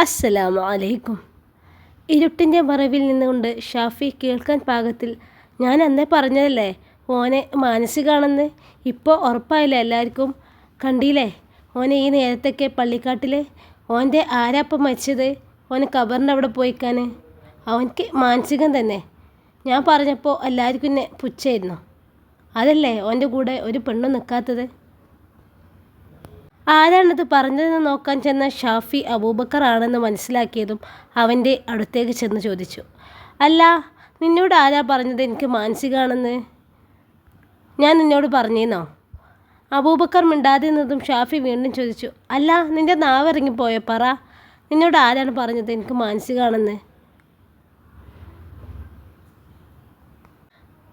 അസ്സലാമു അലൈക്കും ഇരുട്ടിന്റെ മറവിൽ നിന്നുകൊണ്ട് ഷാഫി കേൾക്കാൻ പാകത്തിൽ ഞാൻ അന്നേ പറഞ്ഞതല്ലേ ഓനെ മാനസികാണെന്ന് ഇപ്പോൾ ഉറപ്പായില്ല എല്ലാവർക്കും? കണ്ടില്ലേ? ഓനെ ഈ നേരത്തൊക്കെ പള്ളിക്കാട്ടിൽ ഓന്റെ ആരാപ്പം മരിച്ചത്? ഓന് കബറിന്റെ അവിടെ പോയിക്കാൻ അവനക്ക് മാനസികം തന്നെ. ഞാൻ പറഞ്ഞപ്പോൾ എല്ലാവർക്കും എന്നെ പുച്ഛായിരുന്നു. അതല്ലേ ഓന്റെ കൂടെ ഒരു പെണ്ണും നിൽക്കാത്തത് ആരാണത് പറഞ്ഞതെന്ന് നോക്കാൻ ചെന്ന ഷാഫി അബൂബക്കർ ആണെന്ന് മനസ്സിലാക്കിയതും അവന്റെ അടുത്തേക്ക് ചെന്ന് ചോദിച്ചു. അല്ല നിന്നോട് ആരാ പറഞ്ഞത്? എനിക്ക് മാനസികമാണെന്ന് ഞാൻ നിന്നോട് പറഞ്ഞേന്നോ? അബൂബക്കർ മിണ്ടാതെ നിന്നതും ഷാഫി വീണ്ടും ചോദിച്ചു. അല്ല നിന്റെ നാവ് ഇറങ്ങിപ്പോയോ പറ. നിന്നോട് ആരാണ് പറഞ്ഞത്? എനിക്ക് മാനസികമാണെന്ന്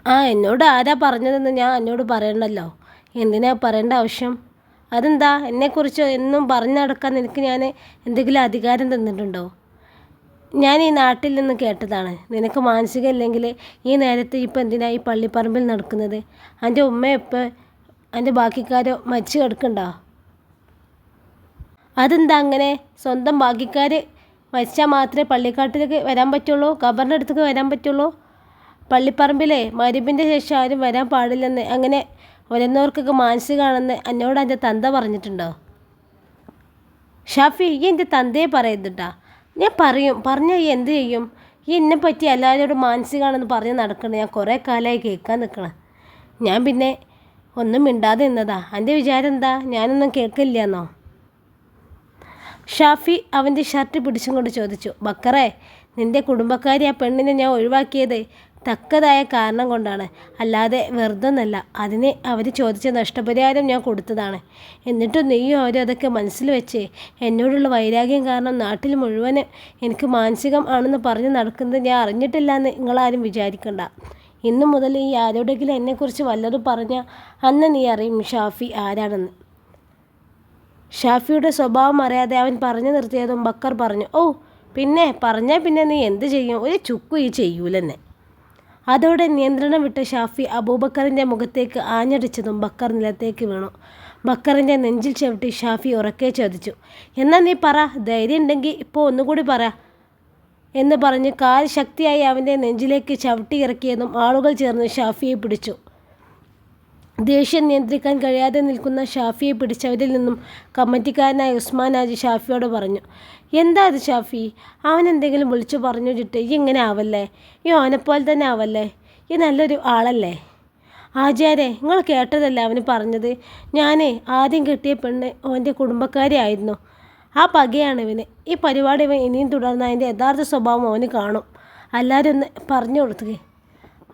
ആ എന്നോട് ആരാ പറഞ്ഞതെന്ന് ഞാൻ എന്നോട് പറയണ്ടല്ലോ. എന്തിനാ പറയേണ്ട ആവശ്യം? അതെന്താ? എന്നെക്കുറിച്ച് എന്നും പറഞ്ഞു നടക്കാൻ നിനക്ക് ഞാൻ എന്തെങ്കിലും അധികാരം തന്നിട്ടുണ്ടോ? ഞാൻ ഈ നാട്ടിൽ നിന്ന് കേട്ടതാണ്. നിനക്ക് മാനസികം ഇല്ലെങ്കിൽ ഈ നേരത്ത് ഇപ്പം എന്തിനാ ഈ പള്ളിപ്പറമ്പിൽ നടക്കുന്നത്? എന്റെ ഉമ്മയപ്പോൾ എന്റെ ബാക്കിക്കാരോ മരിച്ചു കിടക്കണ്ടോ? അതെന്താ അങ്ങനെ? സ്വന്തം ബാക്കിക്കാർ മരിച്ചാൽ മാത്രമേ പള്ളിക്കാട്ടിലേക്ക് വരാൻ പറ്റുള്ളൂ? ഖബറിന്റെ അടുത്തേക്ക് വരാൻ പറ്റുള്ളൂ? പള്ളിപ്പറമ്പിലെ മരുവിന്റെ ശേഷം ആരും വരാൻ പാടില്ലെന്ന് അങ്ങനെ വരുന്നവർക്കൊക്കെ കാണുന്ന എന്നോട് എന്റെ തന്ത പറഞ്ഞിട്ടുണ്ടോ? ഷാഫി ഈ എന്റെ തന്തയെ പറയുന്നുണ്ടാ ഞാൻ പറയും പറഞ്ഞാൽ ഈ എന്ത് ചെയ്യും? ഈ എന്നെ പറ്റി എല്ലാവരോടും മാനസികമാണെന്ന് പറഞ്ഞ് നടക്കണം ഞാൻ കുറേ കാലമായി കേൾക്കാൻ നിൽക്കണം ഞാൻ പിന്നെ ഒന്നും മിണ്ടാതെ നിന്നതാ. എന്റെ വിചാരം എന്താ? ഞാനൊന്നും കേൾക്കില്ല എന്നോ ഷാഫി അവന്റെ ഷർട്ട് പിടിച്ചും കൊണ്ട് ചോദിച്ചു ബക്കറേ നിന്റെ കുടുംബക്കാരി ആ പെണ്ണിനെ ഞാൻ ഒഴിവാക്കിയത് തക്കതായ കാരണം കൊണ്ടാണ്. അല്ലാതെ വെറുതൊന്നല്ല. അതിന് അവർ ചോദിച്ച നഷ്ടപരിഹാരം ഞാൻ കൊടുത്തതാണ്. എന്നിട്ടും നീയും അവരും അതൊക്കെ മനസ്സിൽ വെച്ച്. എന്നോടുള്ള വൈരാഗ്യം കാരണം നാട്ടിൽ മുഴുവൻ എനിക്ക് മാനസികം ആണെന്ന് പറഞ്ഞ് നടക്കുന്നത് ഞാൻ അറിഞ്ഞിട്ടില്ല എന്ന് നിങ്ങളാരും വിചാരിക്കണ്ട. ഇന്നു മുതൽ ഈ ആരോടെങ്കിലും എന്നെക്കുറിച്ച് വല്ലതും പറഞ്ഞാൽ അന്ന് നീ അറിയും ഷാഫി ആരാണെന്ന്. ഷാഫിയുടെ സ്വഭാവം അറിയാതെ അവൻ പറഞ്ഞു നിർത്തിയതും ബക്കർ പറഞ്ഞു ഓ പിന്നെ പറഞ്ഞാൽ പിന്നെ നീ എന്ത് ചെയ്യും? ഒരു ചുക്കു ഈ ചെയ്യൂലെന്നെ. അതോടെ നിയന്ത്രണം വിട്ട ഷാഫി അബൂബക്കറിന്റെ മുഖത്തേക്ക് ആഞ്ഞടിച്ചതും ബക്കർ നിലത്തേക്ക് വീണു. ബക്കറിന്റെ നെഞ്ചിൽ ചവിട്ടി ഷാഫി ഉറക്കെ ചോദിച്ചു എന്നാൽ നീ പറ ധൈര്യം ഉണ്ടെങ്കിൽ ഇപ്പോൾ ഒന്നുകൂടി പറ എന്ന് പറഞ്ഞ് കാൽ ശക്തിയായി അവന്റെ നെഞ്ചിലേക്ക് ചവിട്ടി ഇറക്കിയതും ആളുകൾ ചേർന്ന് ഷാഫിയെ പിടിച്ചു. ദേഷ്യം നിയന്ത്രിക്കാൻ കഴിയാതെ നിൽക്കുന്ന ഷാഫിയെ പിടിച്ചവരിൽ നിന്നും കമ്മിറ്റിക്കാരനായ ഉസ്മാൻ ആജി ഷാഫിയോട് പറഞ്ഞു എന്താ ഇത് ഷാഫി? അവൻ എന്തെങ്കിലും വിളിച്ചു പറഞ്ഞു ചിട്ട് ഈ ഇങ്ങനെ ആവല്ലേ? ഈ ഓനെപ്പോലെ തന്നെ ആവല്ലേ? ഈ നല്ലൊരു ആളല്ലേ? ആചാരെ നിങ്ങൾ കേട്ടതല്ലേ അവന് പറഞ്ഞത്? ഞാൻ ആദ്യം കിട്ടിയ പെണ്ണ് അവന്റെ കുടുംബക്കാരിയായിരുന്നു ആ പകയാണ് ഇവന്. ഈ പരിപാടി ഇവൻ ഇനിയും തുടർന്ന് അതിന്റെ യഥാർത്ഥ സ്വഭാവം അവന് കാണും. എല്ലാവരും ഒന്ന് പറഞ്ഞു കൊടുത്തു.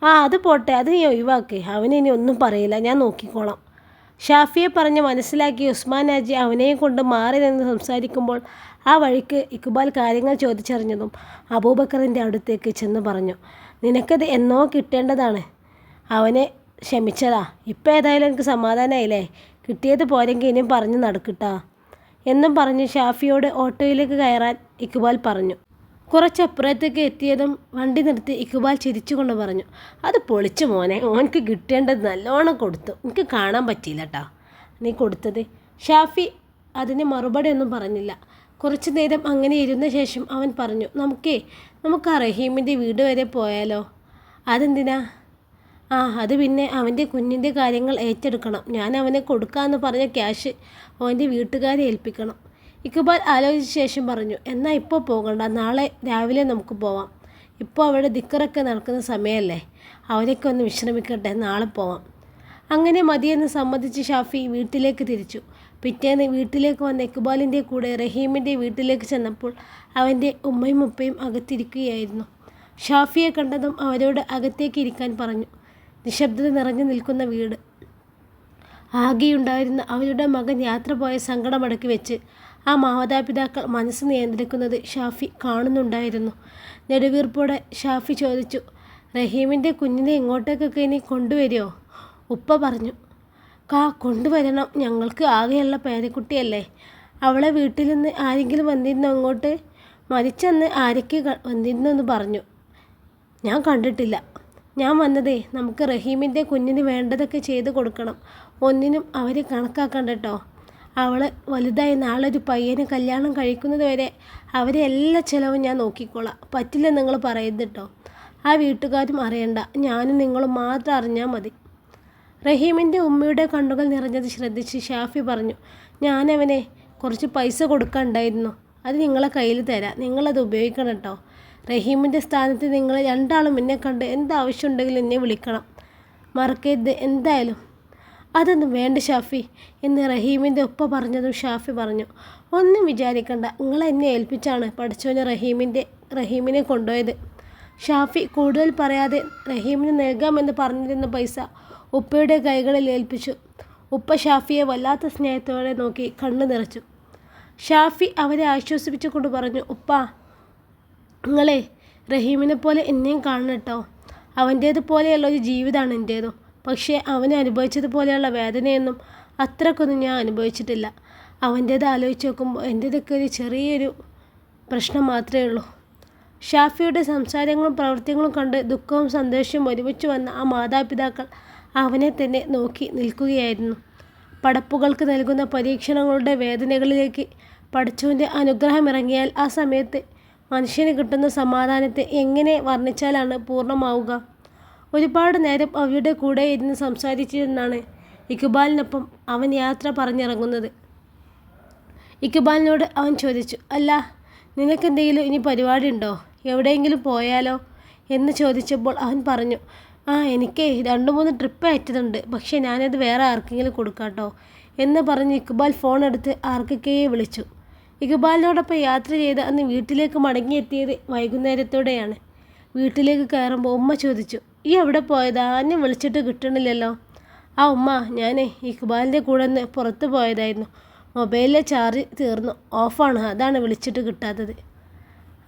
ആ അത് പോട്ടെ. അത് നീ ഒഴിവാക്കി. അവനിനി ഒന്നും പറയില്ല. ഞാൻ നോക്കിക്കോളാം. ഷാഫിയെ പറഞ്ഞ് മനസ്സിലാക്കി ഉസ്മാൻ രാജി അവനെയും കൊണ്ട് മാറി നിന്ന് സംസാരിക്കുമ്പോൾ ആ വഴിക്ക് ഇക്ബാൽ കാര്യങ്ങൾ ചോദിച്ചറിഞ്ഞതും അബൂബക്കറിന്റെ അടുത്തേക്ക് ചെന്ന് പറഞ്ഞു നിനക്കത് എന്നോ കിട്ടേണ്ടതാണ്? അവനെ ക്ഷമിച്ചതാ ഇപ്പം ഏതായാലും എനിക്ക് സമാധാനമായില്ലേ കിട്ടിയത് പോരെങ്കിൽ ഇനിയും പറഞ്ഞു നടക്കട്ടാ എന്നും പറഞ്ഞ് ഷാഫിയോട് ഓട്ടോയിലേക്ക് കയറാൻ ഇക്ബാൽ പറഞ്ഞു. കുറച്ചപ്പുറത്തേക്ക് എത്തിയതും വണ്ടി നിർത്തി ഇക്ബാൽ ചിരിച്ചുകൊണ്ട് പറഞ്ഞു അത് പൊളിച്ചു മോനെ ഓനക്ക് കിട്ടേണ്ടത് നല്ലോണം കൊടുത്തു. എനിക്ക് കാണാൻ പറ്റിയില്ല കേട്ടോ നീ കൊടുത്തത്? ഷാഫി അതിന് മറുപടി ഒന്നും പറഞ്ഞില്ല. കുറച്ചു നേരം അങ്ങനെ ഇരുന്ന ശേഷം അവൻ പറഞ്ഞു നമുക്കേ നമുക്ക് ആ റഹീമിന്റെ വീട് വരെ പോയാലോ? അതെന്തിനാ? ആ അത് പിന്നെ അവന്റെ കുഞ്ഞിന്റെ കാര്യങ്ങൾ ഏറ്റെടുക്കണം. ഞാൻ അവനെ കൊടുക്കാമെന്ന് പറഞ്ഞ ക്യാഷ് അവന്റെ വീട്ടുകാരെ ഏൽപ്പിക്കണം. ഇക്ബാൽ ആലോചിച്ച ശേഷം പറഞ്ഞു എന്നാൽ ഇപ്പോൾ പോകണ്ട നാളെ രാവിലെ നമുക്ക് പോവാം. ഇപ്പോൾ അവിടെ ദിക്കറൊക്കെ നടക്കുന്ന സമയമല്ലേ അവരൊക്കെ ഒന്ന് വിശ്രമിക്കട്ടെ നാളെ പോവാം. അങ്ങനെ മതിയെന്ന് സമ്മതിച്ച് ഷാഫി വീട്ടിലേക്ക് തിരിച്ചു. പിറ്റേന്ന് വീട്ടിലേക്ക് വന്ന ഇക്ബാലിന്റെ കൂടെ റഹീമിന്റെ വീട്ടിലേക്ക് ചെന്നപ്പോൾ അവന്റെ ഉമ്മയും ഉപ്പയും അകത്തിരിക്കുകയായിരുന്നു. ഷാഫിയെ കണ്ടതും അവരോട് അകത്തേക്ക് ഇരിക്കാൻ പറഞ്ഞു. നിശബ്ദത നിറഞ്ഞു നിൽക്കുന്ന വീട്. ആകെയുണ്ടായിരുന്ന അവരുടെ മകൻ യാത്ര പോയ സങ്കടമടക്കി വെച്ച് ആ മാതാപിതാക്കൾ മനസ്സ് നിയന്ത്രിക്കുന്നത് ഷാഫി കാണുന്നുണ്ടായിരുന്നു. നെടുവീർപ്പോടെ ഷാഫി ചോദിച്ചു റഹീമിന്റെ കുഞ്ഞിനെ ഇങ്ങോട്ടേക്കൊക്കെ ഇനി കൊണ്ടുവരുമോ ഉപ്പ പറഞ്ഞു കാ കൊണ്ടുവരണം. ഞങ്ങൾക്ക് ആകെയുള്ള പേരക്കുട്ടിയല്ലേ. അവളെ വീട്ടിൽ നിന്ന് ആരെങ്കിലും വന്നിരുന്നോ അങ്ങോട്ട് മരിച്ചെന്ന് ആരൊക്കെ വന്നിരുന്നു എന്ന് പറഞ്ഞു. ഞാൻ കണ്ടിട്ടില്ല. ഞാൻ വന്നതേ നമുക്ക് റഹീമിന്റെ കുഞ്ഞിന് വേണ്ടതൊക്കെ ചെയ്ത് കൊടുക്കണം. ഒന്നിനും അവരെ കണക്കാക്കണ്ട കേട്ടോ അവൾ വലുതായി നാളൊരു പയ്യന് കല്യാണം കഴിക്കുന്നത് വരെ അവരെ എല്ലാ ചിലവും ഞാൻ നോക്കിക്കോളാം. പറ്റില്ല നിങ്ങൾ പറയുന്നത് കേട്ടോ. ആ വീട്ടുകാരും അറിയണ്ട. ഞാനും നിങ്ങളും മാത്രം അറിഞ്ഞാൽ മതി. റഹീമിന്റെ ഉമ്മയുടെ കണ്ണുകൾ നിറഞ്ഞത് ശ്രദ്ധിച്ച് ഷാഫി പറഞ്ഞു ഞാനവനെ കുറച്ച് പൈസ കൊടുക്കണ്ടായിരുന്നു അത് നിങ്ങളെ കയ്യിൽ തരാം. നിങ്ങളത് ഉപയോഗിക്കണം കേട്ടോ. റഹീമിന്റെ സ്ഥാനത്ത് നിങ്ങൾ രണ്ടാളും എന്നെ കണ്ട് എന്താവശ്യമുണ്ടെങ്കിലും എന്നെ വിളിക്കണം. മറക്കരുത്. എന്തായാലും അതൊന്നും വേണ്ട ഷാഫി. എന്ന് റഹീമിന്റെ ഉപ്പ പറഞ്ഞതും ഷാഫി പറഞ്ഞു. ഒന്നും വിചാരിക്കണ്ട. നിങ്ങൾ എന്നെ ഏൽപ്പിച്ചാണ് പഠിച്ചവന് റഹീമിന്റെ റഹീമിനെ കൊണ്ടുപോയത്. ഷാഫി കൂടുതൽ പറയാതെ റഹീമിന് നൽകാമെന്ന് പറഞ്ഞിരുന്ന പൈസ ഉപ്പയുടെ കൈകളിൽ ഏൽപ്പിച്ചു. ഉപ്പ ഷാഫിയെ വല്ലാത്ത സ്നേഹത്തോടെ നോക്കി കണ്ണു നിറച്ചു. ഷാഫി അവരെ ആശ്വസിപ്പിച്ചുകൊണ്ട് പറഞ്ഞു ഉപ്പ നിങ്ങളെ റഹീമിനെ പോലെ എന്നെയും കാണണം കേട്ടോ. അവന്റേതുപോലെയുള്ള ഒരു ജീവിതമാണ് എന്റേതും പക്ഷേ അവൻ അനുഭവിച്ചതുപോലെയുള്ള വേദനയൊന്നും അത്രക്കൊന്നും ഞാൻ അനുഭവിച്ചിട്ടില്ല. അവന്റേത് ആലോചിച്ച് നോക്കുമ്പോൾ എന്റേതൊക്കെ ഒരു ചെറിയൊരു പ്രശ്നം മാത്രമേ ഉള്ളൂ. ഷാഫിയുടെ സംസാരങ്ങളും പ്രവൃത്തികളും കണ്ട് ദുഃഖവും സന്തോഷവും ഒരുമിച്ച് വന്ന ആ മാതാപിതാക്കൾ അവനെ തന്നെ നോക്കി നിൽക്കുകയായിരുന്നു. പടപ്പുകൾക്ക് നൽകുന്ന പരീക്ഷണങ്ങളുടെ വേദനകളിലേക്ക് പഠിച്ചുവിന്റെ അനുഗ്രഹം ഇറങ്ങിയാൽ ആ സമയത്ത് മനുഷ്യന് കിട്ടുന്ന സമാധാനത്തെ എങ്ങനെ വർണിച്ചാലാണ് പൂർണമാവുക? ഒരുപാട് നേരം അവയുടെ കൂടെ ഇരുന്ന് സംസാരിച്ചിരുന്നാണ് ഇക്ബാലിനൊപ്പം അവൻ യാത്ര പറഞ്ഞിറങ്ങുന്നത്. ഇക്ബാലിനോട് അവൻ ചോദിച്ചു അല്ല നിനക്കെന്തെങ്കിലും ഇനി പരിപാടി ഉണ്ടോ എവിടെയെങ്കിലും പോയാലോ? എന്ന് ചോദിച്ചപ്പോൾ അവൻ പറഞ്ഞു ആ എനിക്ക് രണ്ട് മൂന്ന് ട്രിപ്പ് അയറ്റതുണ്ട് പക്ഷേ ഞാനത് വേറെ ആർക്കെങ്കിലും കൊടുക്കാട്ടോ. എന്ന് പറഞ്ഞ് ഇക്ബാൽ ഫോൺ എടുത്ത് ആർക്കൊക്കെയെ വിളിച്ചു. ഇക്ബാലിനോടൊപ്പം യാത്ര ചെയ്ത് അന്ന് വീട്ടിലേക്ക് മടങ്ങിയെത്തിയത് വൈകുന്നേരത്തോടെയാണ്. വീട്ടിലേക്ക് കയറുമ്പോൾ ഉമ്മ ചോദിച്ചു ഈ എവിടെ പോയതാ? എന്നെ വിളിച്ചിട്ട് കിട്ടണില്ലല്ലോ. ആ ഉമ്മ ഞാൻ ഇക്ബാലിന്റെ കൂടെ ഒന്ന് പുറത്ത് പോയതായിരുന്നു. മൊബൈലിലെ ചാർജ് തീർന്നു. ഓഫാണ്. അതാണ് വിളിച്ചിട്ട് കിട്ടാത്തത്.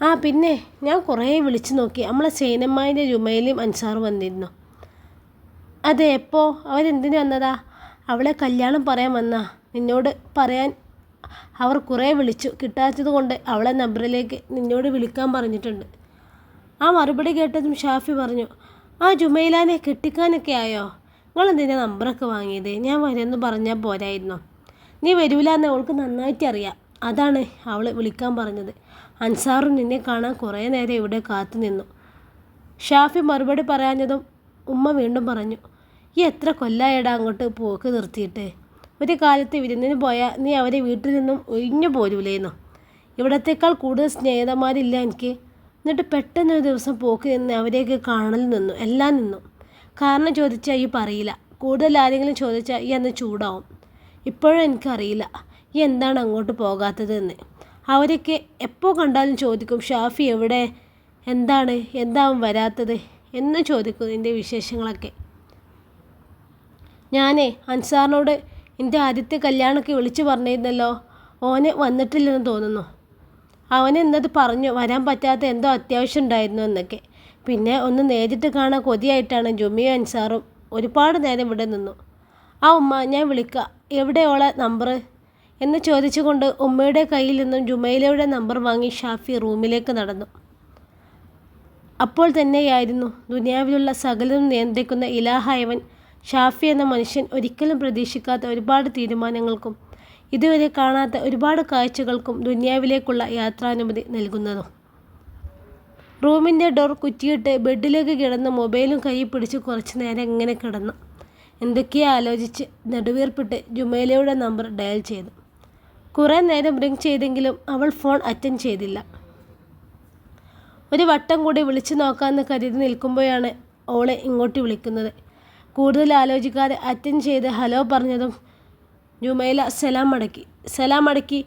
ആ പിന്നെ ഞാൻ കുറേ വിളിച്ചു നോക്കി. നമ്മളെ സേനമ്മായിന്റെ ജുമയിലും അൻസാർ വന്നിരുന്നു. അതെ എപ്പോൾ അവരെന്തിനു വന്നതാ? അവളെ കല്യാണം പറയാൻ വന്നാ. നിന്നോട് പറയാൻ അവർ കുറേ വിളിച്ചു. കിട്ടാത്തത് കൊണ്ട് അവളെ നമ്പറിലേക്ക് നിന്നോട് വിളിക്കാൻ പറഞ്ഞിട്ടുണ്ട്. ആ മറുപടി കേട്ടതും ഷാഫി പറഞ്ഞു ആ ജുമൈലാനെ കെട്ടിക്കാനൊക്കെ ആയോ? നിങ്ങളെന്തിനാ നമ്പറൊക്കെ വാങ്ങിയത്? ഞാൻ വരുമെന്ന് പറഞ്ഞാൽ പോരായിരുന്നോ. നീ വരൂല എന്ന് അവൾക്ക് നന്നായിട്ട് അറിയാം. അതാണ് അവൾ വിളിക്കാൻ പറഞ്ഞത്. അൻസാറും നിന്നെ കാണാൻ കുറേ നേരം ഇവിടെ കാത്തു നിന്നു. ഷാഫി മറുപടി പറയാഞ്ഞതും ഉമ്മ വീണ്ടും പറഞ്ഞു ഈ എത്ര കൊല്ലായടാ അങ്ങോട്ട് പോക്ക് നിർത്തിയിട്ട്? ഒരു കാലത്ത് വിരുന്നിന് പോയാൽ നീ അവരെ വീട്ടിൽ നിന്നും ഒഴിഞ്ഞു പോരൂലേന്നോ? ഇവിടത്തേക്കാൾ കൂടുതൽ സ്നേഹിതന്മാരില്ല എനിക്ക്. എന്നിട്ട് പെട്ടെന്ന് ഒരു ദിവസം പോക്ക് നിന്ന് അവരെയൊക്കെ കാണൽ നിന്നു എല്ലാം നിന്നു. കാരണം ചോദിച്ചാൽ ഈ പറയില്ല. കൂടുതൽ ആരെങ്കിലും ചോദിച്ചാൽ ഈ അന്ന് ചൂടാവും. ഇപ്പോഴും എനിക്കറിയില്ല ഈ എന്താണ് അങ്ങോട്ട് പോകാത്തതെന്ന്. അവരൊക്കെ എപ്പോൾ കണ്ടാലും ചോദിക്കും ഷാഫി എവിടെ? എന്താണ്? എന്താവും വരാത്തത്? എന്ന് ചോദിക്കും എന്റെ വിശേഷങ്ങളൊക്കെ. ഞാനേ അൻസാറിനോട് എന്റെ ആദ്യത്തെ കല്യാണമൊക്കെ വിളിച്ചു പറഞ്ഞിരുന്നല്ലോ. ഓനെ വന്നിട്ടില്ലെന്ന് തോന്നുന്നു. അവൻ എന്നത് പറഞ്ഞു? വരാൻ പറ്റാത്ത എന്തോ അത്യാവശ്യം ഉണ്ടായിരുന്നു എന്നൊക്കെ. പിന്നെ ഒന്ന് നേരിട്ട് കാണാൻ കൊതിയായിട്ടാണ് ജുമിയും അൻസാറും ഒരുപാട് നേരം ഇവിടെ നിന്നു. ആ ഉമ്മ ഞാൻ വിളിക്കാം. എവിടെയോളെ നമ്പർ എന്ന് ചോദിച്ചുകൊണ്ട് ഉമ്മയുടെ കയ്യിൽ നിന്നും ജുമൈലയുടെ നമ്പർ വാങ്ങി ഷാഫി റൂമിലേക്ക് നടന്നു. അപ്പോൾ തന്നെയായിരുന്നു ദുനിയാവിലുള്ള സകലതും നിയന്ത്രിക്കുന്ന ഇലാഹായവൻ ഷാഫി എന്ന മനുഷ്യൻ ഒരിക്കലും പ്രതീക്ഷിക്കാത്ത ഒരുപാട് തീരുമാനങ്ങൾക്കും ഇതുവരെ കാണാത്ത ഒരുപാട് കാഴ്ചകൾക്കും ദുനിയാവിലേക്കുള്ള യാത്രാനുമതി നൽകുന്നതും. റൂമിന്റെ ഡോർ കുറ്റിയിട്ട് ബെഡിലേക്ക് കിടന്ന് മൊബൈലും കൈ പിടിച്ച് കുറച്ച് നേരം ഇങ്ങനെ കിടന്നു. എന്തൊക്കെയോ ആലോചിച്ച് നെടുവീർപ്പിട്ട് ജുമേലയുടെ നമ്പർ ഡയൽ ചെയ്തു. കുറേ നേരം റിങ് ചെയ്തെങ്കിലും അവൾ ഫോൺ അറ്റൻഡ് ചെയ്തില്ല. ഒരു വട്ടം കൂടി വിളിച്ചു നോക്കാമെന്ന് കരുതി നിൽക്കുമ്പോഴാണ് ഓളെ ഇങ്ങോട്ട് വിളിക്കുന്നത്. കൂടുതൽ ആലോചിക്കാതെ അറ്റൻഡ് ചെയ്ത് ഹലോ പറഞ്ഞതും ജുമൈല സലാം മടക്കി സലാം മടക്കി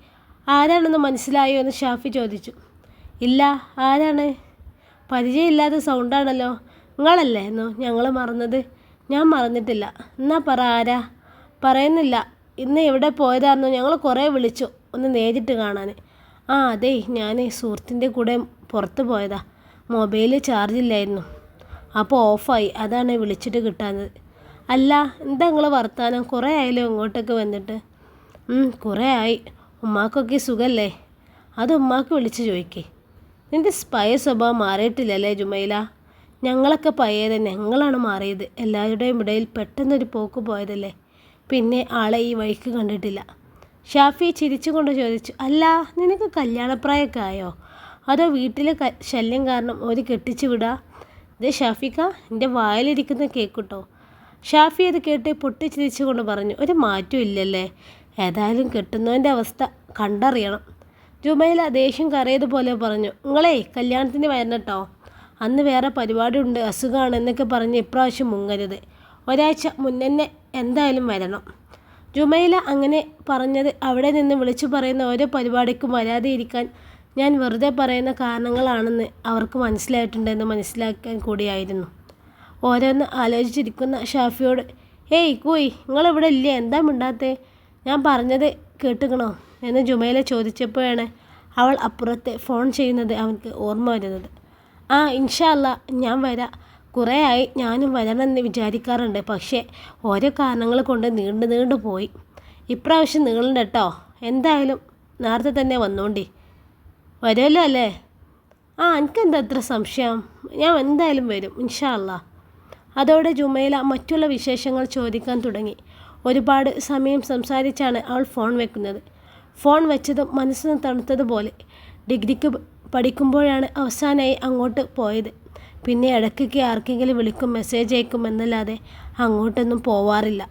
ആരാണെന്ന് മനസ്സിലായോ എന്ന് ഷാഫി ചോദിച്ചു. ഇല്ല ആരാണ്? പരിചയമില്ലാത്ത സൗണ്ടാണല്ലോ നിങ്ങളല്ലേ എന്നോ ഞങ്ങൾ മറന്നത്. ഞാൻ മറന്നിട്ടില്ല. എന്നാ പറ ആരാ? പറയുന്നില്ല. ഇന്ന് എവിടെ പോയതായിരുന്നു ഞങ്ങൾ കുറേ വിളിച്ചു. ഒന്ന് നേരിട്ട് കാണാൻ ആ അതെ ഞാൻ സുഹൃത്തിന്റെ കൂടെ പുറത്ത് പോയതാ. മൊബൈൽ ചാർജ് ഇല്ലായിരുന്നു. അപ്പോൾ ഓഫായി. അതാണ് വിളിച്ചിട്ട് കിട്ടാഞ്ഞത്. അല്ല എന്താ നിങ്ങൾ വർത്താനം? കുറേ ആയല്ലോ ഇങ്ങോട്ടൊക്കെ വന്നിട്ട്. കുറേ ആയി. ഉമ്മാക്കൊക്കെ സുഖല്ലേ? അത് ഉമ്മാക്ക് വിളിച്ച് ചോദിക്കേ. നിന്റെ സ്പയ സ്വഭാവം മാറിയിട്ടില്ലല്ലേ ജുമൈല? ഞങ്ങളൊക്കെ പയ്യത് ഞങ്ങളാണ് മാറിയത്. എല്ലാവരുടെയും ഇടയിൽ പെട്ടെന്നൊരു പോക്ക് പോയതല്ലേ? പിന്നെ ആളെ ഈ വഴിക്ക് കണ്ടിട്ടില്ല. ഷാഫി ചിരിച്ചുകൊണ്ട് ചോദിച്ചു അല്ല നിനക്ക് കല്യാണപ്രായമൊക്കെ ആയോ? അതോ വീട്ടിലെ ശല്യം കാരണം ഒരു കെട്ടിച്ചു വിടാ? ഇത് ഷാഫിക്ക എന്റെ വായിലിരിക്കുന്ന കേക്കുട്ടോ ഷാഫി അത് കേട്ട് പൊട്ടിച്ചിരിച്ചുകൊണ്ട് പറഞ്ഞു ഒരു മാറ്റം ഇല്ലല്ലേ? ഏതായാലും കെട്ടുന്നവന്റെ അവസ്ഥ കണ്ടറിയണം. ജുമൈല ദേഷ്യം കറിയതുപോലെ പറഞ്ഞു നിങ്ങളേ കല്യാണത്തിന് വരണട്ടോ? അന്ന് വേറെ പരിപാടി ഉണ്ട് അസുഖമാണ് എന്നൊക്കെ പറഞ്ഞ് ഇപ്രാവശ്യം മുങ്ങരുത്. ഒരാഴ്ച മുന്നന്നെ എന്തായാലും വരണം. ജുമൈല അങ്ങനെ പറഞ്ഞത് അവിടെ നിന്ന് വിളിച്ചു പറയുന്ന ഓരോ പരിപാടിക്കും വരാതെ ഇരിക്കാൻ ഞാൻ വെറുതെ പറയുന്ന കാരണങ്ങളാണെന്ന് അവർക്ക് മനസ്സിലായിട്ടുണ്ടെന്ന് മനസ്സിലാക്കാൻ കൂടിയായിരുന്നു. ഓരോന്ന് ആലോചിച്ചിരിക്കുന്ന ഷാഫിയോട് ഏയ് കൂയ് നിങ്ങളിവിടെ ഇല്ലേ? എന്താ മിണ്ടാത്തേ? ഞാൻ പറഞ്ഞത് കേട്ടുക്കണോ? എന്ന് ജുമൈല ചോദിച്ചപ്പോഴാണ് അവൾ അപ്പുറത്തെ ഫോൺ ചെയ്യുന്നത് അവൻക്ക് ഓർമ്മ വരുന്നത്. ആ ഇൻഷാ അല്ലാ ഞാൻ വരാം. കുറേ ആയി ഞാനും വരണമെന്ന് വിചാരിക്കാറുണ്ട്. പക്ഷേ ഓരോ കാരണങ്ങൾ കൊണ്ട് നീണ്ടു നീണ്ടു പോയി. ഇപ്രാവശ്യം നീളണ്ട കേട്ടോ എന്തായാലും നേരത്തെ തന്നെ വന്നോണ്ടി. വരുമല്ലോ അല്ലേ? ആ എനിക്കെന്താ അത്ര സംശയം? ഞാൻ എന്തായാലും വരും ഇൻഷാ അല്ലാ. അതോടെ ജുമൈല മറ്റുള്ള വിശേഷങ്ങൾ ചോദിക്കാൻ തുടങ്ങി. ഒരുപാട് സമയം സംസാരിച്ചാണ് അവൾ ഫോൺ വെക്കുന്നത്. ഫോൺ വെച്ചതും മനസ്സിന് തണുത്തതുപോലെ. ഡിഗ്രിക്ക് പഠിക്കുമ്പോഴാണ് അവസാനമായി അങ്ങോട്ട് പോയത്. പിന്നെ ഇടയ്ക്കൊക്കെ ആർക്കെങ്കിലും വിളിക്കും മെസ്സേജ് അയക്കും എന്നല്ലാതെ അങ്ങോട്ടൊന്നും പോവാറില്ല.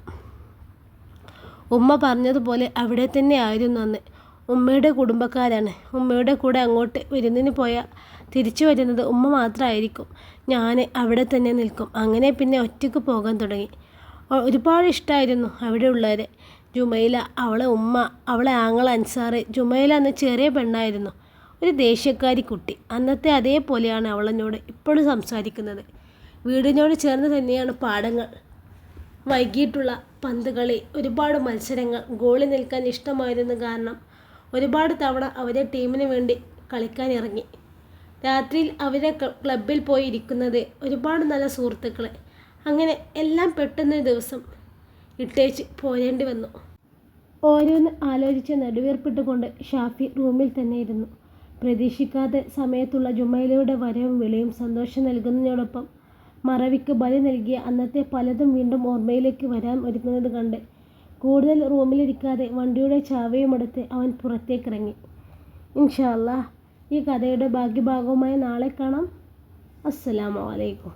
ഉമ്മ പറഞ്ഞതുപോലെ അവിടെ തന്നെ ആയിരുന്നു അന്ന്. ഉമ്മയുടെ കുടുംബക്കാരാണ്. ഉമ്മയുടെ കൂടെ അങ്ങോട്ട് വിരുന്നിന് പോയ തിരിച്ചു വരുന്നത് ഉമ്മ മാത്രമായിരിക്കും ഞാൻ അവിടെ തന്നെ നിൽക്കും. അങ്ങനെ പിന്നെ ഒറ്റയ്ക്ക് പോകാൻ തുടങ്ങി. ഒരുപാട് ഇഷ്ടമായിരുന്നു അവിടെ ഉള്ളവരെ. ജുമൈല അവളെ ഉമ്മ അവളെ ആങ്ങൾ അൻസാറ് ജുമൈല അന്ന് ചെറിയ പെണ്ണായിരുന്നു. ഒരു ദേഷ്യക്കാരി കുട്ടി. അന്നത്തെ അതേപോലെയാണ് അവളെന്നോട് ഇപ്പോഴും സംസാരിക്കുന്നത്. വീടിനോട് ചേർന്ന് തന്നെയാണ് പാടങ്ങൾ. വൈകിട്ടുള്ള പന്ത് കളി ഒരുപാട് മത്സരങ്ങൾ ഗോളി നിൽക്കാൻ ഇഷ്ടമായിരുന്നു കാരണം ഒരുപാട് തവണ അവരെ ടീമിന് വേണ്ടി കളിക്കാൻ ഇറങ്ങി. രാത്രിയിൽ അവരെ ക്ലബിൽ പോയി ഇരിക്കുന്നത് ഒരുപാട് നല്ല സുഹൃത്തുക്കളെ. അങ്ങനെ എല്ലാം പെട്ടെന്നൊരു ദിവസം ഇട്ടേച്ച് പോരേണ്ടി വന്നു. ഓരോന്ന് ആലോചിച്ച് നടുവേർപ്പിട്ടുകൊണ്ട് ഷാഫി റൂമിൽ തന്നെ ഇരുന്നു. പ്രതീക്ഷിക്കാതെ സമയത്തുള്ള ജുമയിലയുടെ വരവും വിളിയും സന്തോഷം നൽകുന്നതിനോടൊപ്പം മറവിക്ക് ബലി നൽകിയ അന്നത്തെ പലതും വീണ്ടും ഓർമ്മയിലേക്ക് വരാൻ ഒരുങ്ങുന്നത് കണ്ട് കൂടുതൽ റൂമിലിരിക്കാതെ വണ്ടിയുടെ ചാവയുമെടുത്ത് അവൻ പുറത്തേക്കിറങ്ങി. ഇൻഷാല്ല ഈ കഥയുടെ ബാക്കി ഭാഗവുമായി നാളെ കാണാം. അസ്സലാമു അലൈക്കും.